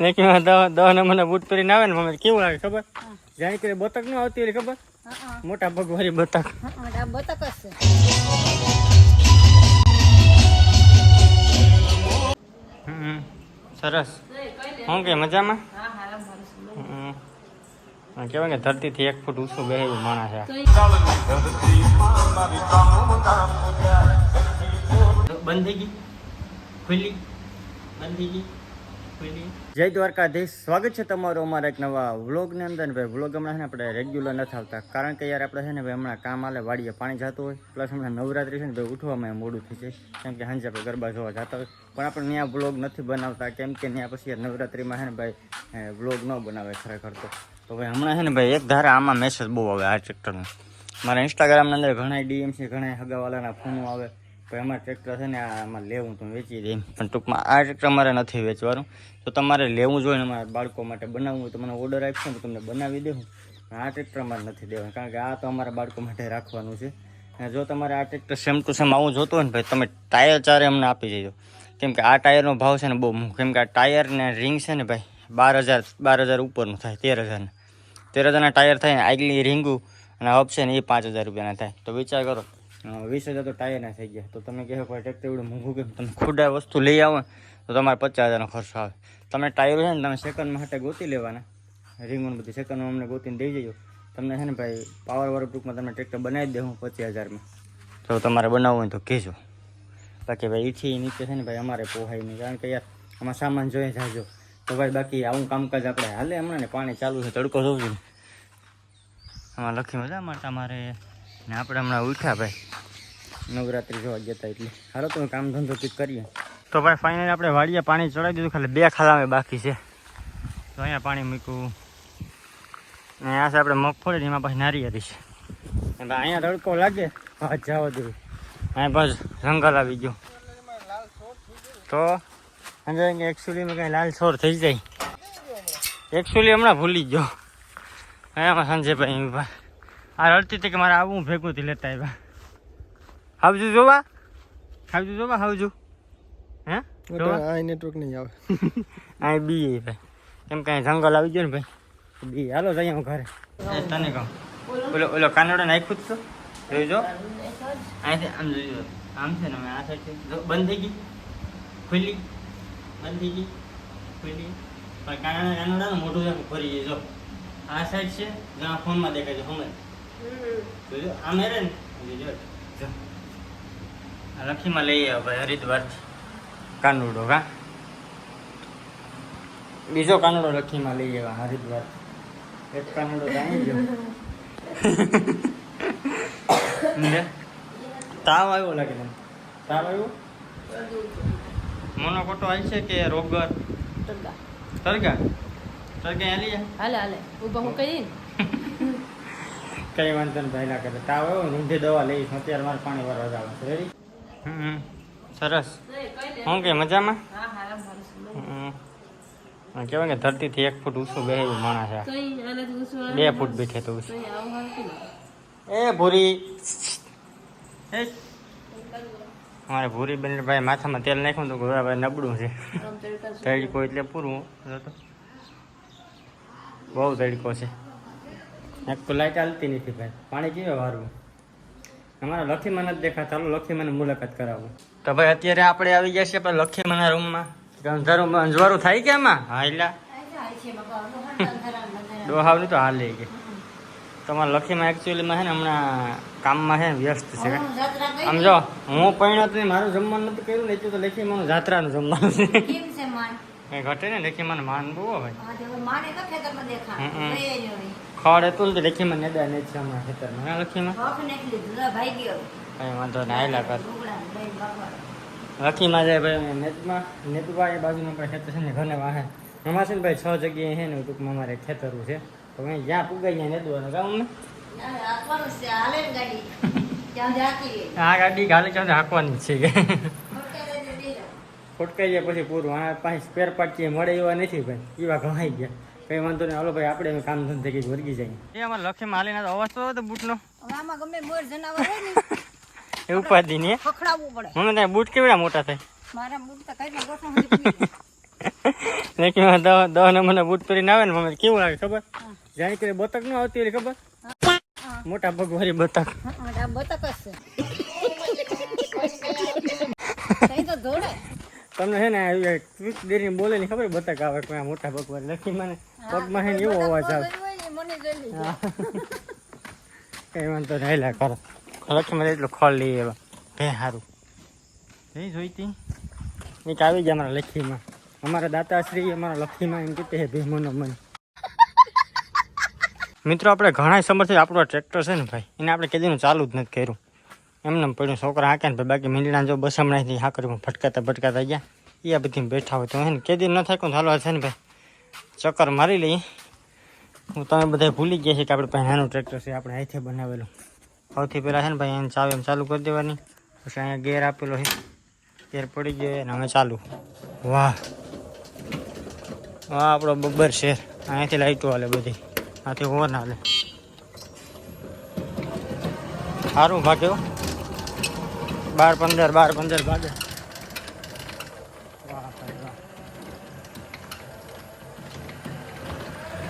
લેકિન દવા દહ મને બૂટ પહેરીને આવે ને મમ્મી કેવું લાગે ખબર? જાણે કે બતક ન આવતી હોય ખબર? હા મોટા પગવાળી બતક. બતક જ છે. હમ સરસ. હું કે મજામાં? કેવાય કે ધરતીથી એક ફૂટ ઊંચું બેહેલું માણસ છે. બંધ થઈ ગઈ? ખુલ્લી? બંધ થઈ ગઈ? જય દ્વારકાધીશ. સ્વાગત છે તમારું અમારા એક નવા વ્લોગની અંદર. ભાઈ, વ્લોગ હમણાં છે ને આપણે રેગ્યુલર નથી આવતા. કારણ કે યાર આપણે છે ને ભાઈ હમણાં કામ આલે, વાડીએ પાણી જતું હોય. પ્લસ હમણાં નવરાત્રી છે ને ભાઈ, ઉઠવામાં મોડું થઈ જાય. કેમ કે સાંજે આપણે ગરબા જોવા જતા હોય. પણ આપણે ત્યાં વ્લોગ નથી બનાવતા. કેમ કે ત્યાં પછી નવરાત્રીમાં છે ને ભાઈ વ્લોગ ન બનાવે ખરેખર તો. ભાઈ, હમણાં છે ને ભાઈ, એક ધારા આમાં મેસેજ બહુ આવે આ ટ્રેક્ટરનો મારા ઇન્સ્ટાગ્રામની અંદર ઘણા ડીએમ છે ઘણા હગાવાલાના ફોનો આવે. ભાઈ અમારે ટ્રેક્ટર છે ને આમાં લેવું તો વેચી દઈએ પણ ટૂંકમાં આ ટ્રેક્ટર મારે નથી વેચવાનું. તો તમારે લેવું જોઈએ અમારા બાળકો માટે બનાવવું હોય તો મને ઓર્ડર આપશો તો તમને બનાવી દેવું આ ટ્રેક્ટર મારે નથી દેવાનું, કારણ કે આ તો અમારા બાળકો માટે રાખવાનું છે. અને જો તમારે આ ટ્રેક્ટર સેમ ટુ સેમ આવું જોતું હોય ને ભાઈ, તમે ટાયર ચારે અમને આપી દેજો. કેમ કે આ ટાયરનો ભાવ છે ને બહુ. કેમ કે આ ટાયર ને રિંગ છે ને ભાઈ, બાર હજાર બાર હજાર ઉપરનું થાય, તેર હજારનું તેર હજારના ટાયર થાય ને આગલી રીંગું અને હબ ને એ પાંચ હજાર રૂપિયાના થાય. તો વિચાર કરો. વીસ હજાર તો ટાયરના થઈ ગયા. તો તમે કહો કોઈ ટ્રેક્ટર એવડું મોંઘું કે તમે ખુદા વસ્તુ લઈ આવો તો તમારે પચાસ હજારનો ખર્ચો આવે. તમે ટાયર છે ને, તમે સેકન્ડ માટે ગોતી લેવાના. રીંગણ બધી સેકન્ડમાં અમને ગોતીને દઈ જજો. તમને છે ને ભાઈ પાવરવાળું ટૂંકમાં તમે ટ્રેક્ટર બનાવી દે હું પચીસ હજારમાં. તો તમારે બનાવવું હોય તો કહેજો. બાકી ભાઈ એથી નીચે છે ને ભાઈ, અમારે પોહાય નહીં. કારણ કે યાર, આમાં સામાન જોઈએ જાજો. તો ભાઈ, બાકી આવું કામકાજ આપણે હાલે હમણાં ને, પાણી ચાલુ છે, તડકો જોઉં છું આમાં લખી મજા માટે અમારે ને આપણે હમણાં ઉઠ્યા ભાઈ. નવરાત્રી જોવા જતા એટલે. હાલો તો કામ ધંધો ઠીક કરીએ. તો ભાઈ ફાઇનલી આપણે વાડીએ પાણી ચડાવી દીધું, ખાલી બે ખાલામે બાકી છે. તો અહીંયા પાણી મૂક્યું. અને આ છે આપણે મગફળી એમાં પછી નારિયેરી છે. અહીંયા તડકો લાગે. હા, જવા દેવું અહીંયા બસ જંગલ આવી ગયું. તો કે એકચ્યુઅલીમાં કંઈ લાલ છોર થઈ જાય. એકચ્યુઅલી હમણાં ભૂલી ગયો. અહીંયા સંજય ભાઈ. આ રડતી હતી કે મારે આવું ભેગું થી લેતા આવ્યા. હાવજુ જોવા. આવજો જોવા આવજો હે? આ નેટવર્ક નહીં આવે. આ બી ભાઈ. કેમ કે જંગલ આવી ગયો ને ભાઈ? બી હાલો જઈએ હું ઘરે. તને કહું. ઓલો ઓલો કાનડો નાખ્યું જ તો? જોઈજો અહીંથી આમ જોઈજો આમ છે ને અમે આ સાઈડ બંધ થઈ ગઈ. ખુલ્લી. બંધ થઈ ગઈ. ખુલ્લી. પણ કાનડા કાનડા મોટું છે ફરી જાય જો. આ સાઈડ છે જ્યાં ફોનમાં દેખાય છે હમણાં. જોઈજો આમ હેરે ને જોજો જો. આ લખીમાં લઈએ ભાઈ હરિદ્વારથી કાનુડો કા બીજો કાનુડો લખીમાં લઈ આવ્યા હરિદ્વાર એક કાનુડો અહીં ગયો. તાવ આવ્યો લાગે મને તાવ આવ્યો? મોનોકોટો આવી છે કે રોગર? ટગા. તરગા તરગા હાલી જા. હાલે હાલે. ઊભા હું કહી કઈ વાંધો નહીં ભાઈ ના કરે તાવ આવ્યો ઊંધી દવા લઈશ અત્યારે મારે પાણી ભરવા જવાનું છે. રેડી સરસ. હું કે મજામાં? કેવાય કે ધરતીથી એક ફૂટ ઊંચું બે માણસ બે ફૂટ બેઠે તો? એ ભૂરી. એ અમારે ભૂરી બેન ભાઈ માથામાં તેલ નાખ્યું તો ભાઈ નબળું છે. તડકો એટલે પૂરું. તો. બહુ તડકો છે. એક તો લાઈટ હાલતી નથી ભાઈ. પાણી કેવું વારવું અમારા લખીમાં નથી દેખાતા ચાલો લખીમાની મુલાકાત કરાવો. તો ભાઈ અત્યારે આપણે આવી ગયા છીએ આપણે લખીમાના રૂમમાં. અંધારું અંજવારું થાય કે એમાં હા એટલે. ડોહાવની તો હાલ લઈ ગઈ તમારા લખીમાં એકચ્યુઅલીમાં છે ને હમણાં કામમાં છે વ્યસ્ત છે. હું આમ જો હું પરિણત નહીં મારું જમવાનું નથી કર્યું ને એટલું તો લખીમાનું જાત્રાનું જમવાનું છે. કેમ કઈ ઘટે ને લેખીમાનું માન બહુ હોય. ભાઈ. ખડ હતું ને લેખીમાં નેદા ને છે હમણાં ખેતરમાં હા લખીમાં ભાઈ વાંધો ને આયલા કર. લખીમાં જાય ભાઈ નેતમાં નેતવા એ બાજુમાં આપણે ખેતર છે ને ઘરને વાહે છે ને ભાઈ છ જગ્યાએ છે ને ટૂંકમાં અમારે ખેતરું છે તો અહીં જ્યાં પુગાઈ ત્યાં નેદવાનું કામ ને ના, છે. હાલે ગાડી. ત્યાં જાતી રહી. આ ગાડી ગાલી ચાલે હાંકવાની છે. ફોટકાઈ જાય પછી પૂરું આ પાસે સ્પેર પાર્ટ મળે એવા નથી ભાઈ એવા ઘણાઈ ગયા કઈ વાંધો નહીં. હાલો ભાઈ આપણે કામ ધંધે કઈ વર્ગી જાય. એ અમારે લખી માલીના તો અવાજ તો હતો બૂટ નો આમાં ગમે મોર જનાવર હોય ને એ ઉપાધિ ને ખખડાવવું પડે. મને ત્યાં બૂટ કેવડા મોટા થાય? મારા બૂટ તો કઈ ના પૂરી જાય. લેકીમાં દહ દહ નંબરના બૂટ પહેરીને આવે ને મમ્મી કેવું લાગે ખબર? જાણે કે બતક ન આવતી હોય ખબર? મોટા ભગવારી બતક. બતક જ છે. તો દોડે તમને છે ને ક્વિકની ખબર બતક આવે આ મોટા ભગવાન લખી મને. પગમાં છે એવો અવાજ આવે. કઈ વાંધો નહીં લે કરો. મને એટલું ખોલ લઈએ એવા ભે સારું એ જોઈતી? એક આવી ગયા અમારા લખીમાં. અમારા દાતાશ્રી અમારા લખીમાં એમ કીધે ભે મનો મન. મિત્રો આપણે ઘણા સમયથી આપણો ટ્રેક્ટર છે ને ભાઈ એને આપણે કેદીનું ચાલુ જ નથી કર્યું. એમને એમ પડ્યું છોકરા હાંકે ને ભાઈ બાકી મીંડણા જો બસ હમણાંથી હાકરીમાં ભટકાતા ભટકાતા ગયા. એ આ બધી બેઠા હોય તો એને કેદી ન થાય કોઈ ચાલવા છે ને ભાઈ. ચક્કર મારી લઈએ હું તમે બધા ભૂલી ગયા છે કે આપણે પાસે નાનું ટ્રેક્ટર છે, આપણે અહીંથી બનાવેલું. સૌથી પહેલાં છે ને ભાઈ, એને ચાવી એમ ચાલુ કરી દેવાની. પછી અહીંયા ગેર આપેલો છે. ગેર પડી ગયો અને હવે ચાલુ. વાહ. વાહ, આપણો બબ્બર શેર અહીંયાથી લાઈટો હાલે બધી. આથી હોર ના હાલે. સારું, ભાગ્યો. બાર પંદર બાર પંદર ભાગે વાહ ભાઈ વાહ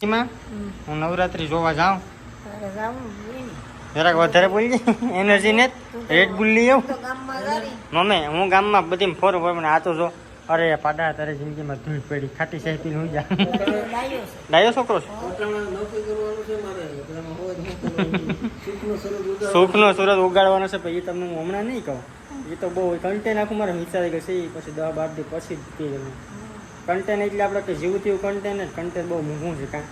હું નવરાત્રી જોવા જાઉં. જરાક વધારે બોલી એનર્જી ને રેડ બુલ લઈ આવું. તો ગામમાં મમ્મી હું ગામમાં બધી ફોર ફોર મને આ તો જો અરે પાડા તારે જિંદગીમાં ધૂળ પડી ખાટી સાહેબ પીને હું જા ડાયો છોકરો છે? સુખનો સુરત ઉગાડવાનો છે. પછી એ તમને હું હમણાં નહીં કહું. એ તો બહુ કન્ટેન આખું મારે વિચારી કે છે પછી દવા બાર દી પછી જ પી કન્ટેન એટલે આપણે કે જીવ થયું કન્ટેન જ. કન્ટેન બહુ મોંઘું છે કાં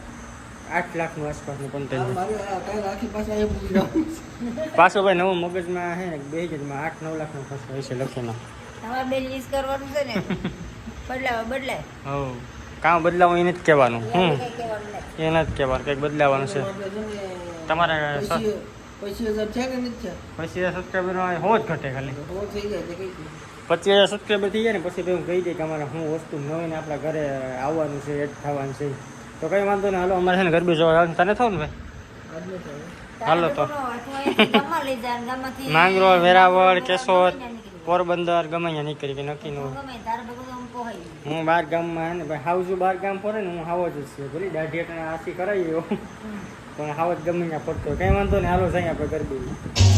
આઠ લાખનું આસપાસનું કન્ટેન પાછો ભાઈ નવું મગજમાં હે ને બે હજારમાં આઠ નવ લાખનો ખર્ચો હોય છે લખીને. તમારે બે લીસ કરવાનું છે ને? બદલાવે બદલાય. હવ કામ બદલાવું એને જ કહેવાનું. હમ. એને નથી. કહેવાનું. કંઈક બદલાવાનું છે. તમારે પચીસ હજાર છે કે નથી? પચીસ હજાર સબસ્ક્રાઈબર હો જ ઘટે ખાલી. થઈ જાય કઈ પચીસ હજાર સબસ્ક્રાઈબર થઈ જાય ને પછી તો હું કહી દઈએ કે અમારે હું વસ્તુ નવીને આપણા ઘરે આવવાનું છે એડ થવાનું છે. તો કંઈ વાંધો નહીં. હાલો અમારે છે ને ગરબી જોવા જવાનું. તને થયું ને ભાઈ? હાલો તો. જાય માંગરોળ વેરાવળ કેશોદ પોરબંદર ગમે અહીંયા નીકળી કે નક્કી ન જાય. જાય. હું બાર ગામમાં ને ભાઈ હાઉસ બાર ગામ ફરે ને હું હાવ જ છું. ભલે દાઢી એટલે આસી કરાવી પણ હાવ જ ગમે ત્યાં ફરતો. કંઈ વાંધો નહીં. હાલો સાંઈ આપણે ગરબી.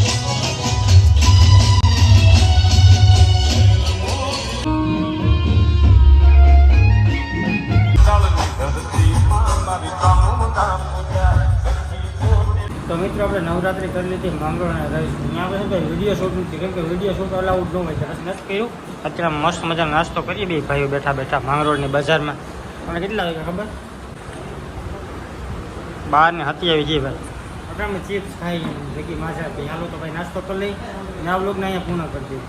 નવરાત્રી કરી લીધી માંગરોળના રહીશું ત્યાં પછી શું વીડિયો શૂટ નથી કેમ કે વીડિયો શૂટ અલાઉડ ન હોય છે નથી કર્યું. અત્યારે મસ્ત મજાનો નાસ્તો કરીએ, બે ભાઈઓ બેઠા બેઠા માંગરોળની બજારમાં. તમને કેટલા વાગે ખબર? બાર ને હતી આવી જઈએ ભાઈ. આપણે ચિપ્સ ખાઈ ભેગી માજા પી હાલો તો ભાઈ નાસ્તો કરી લઈ ને આ લોકોને અહીંયા પૂર્ણ કરી દઈએ.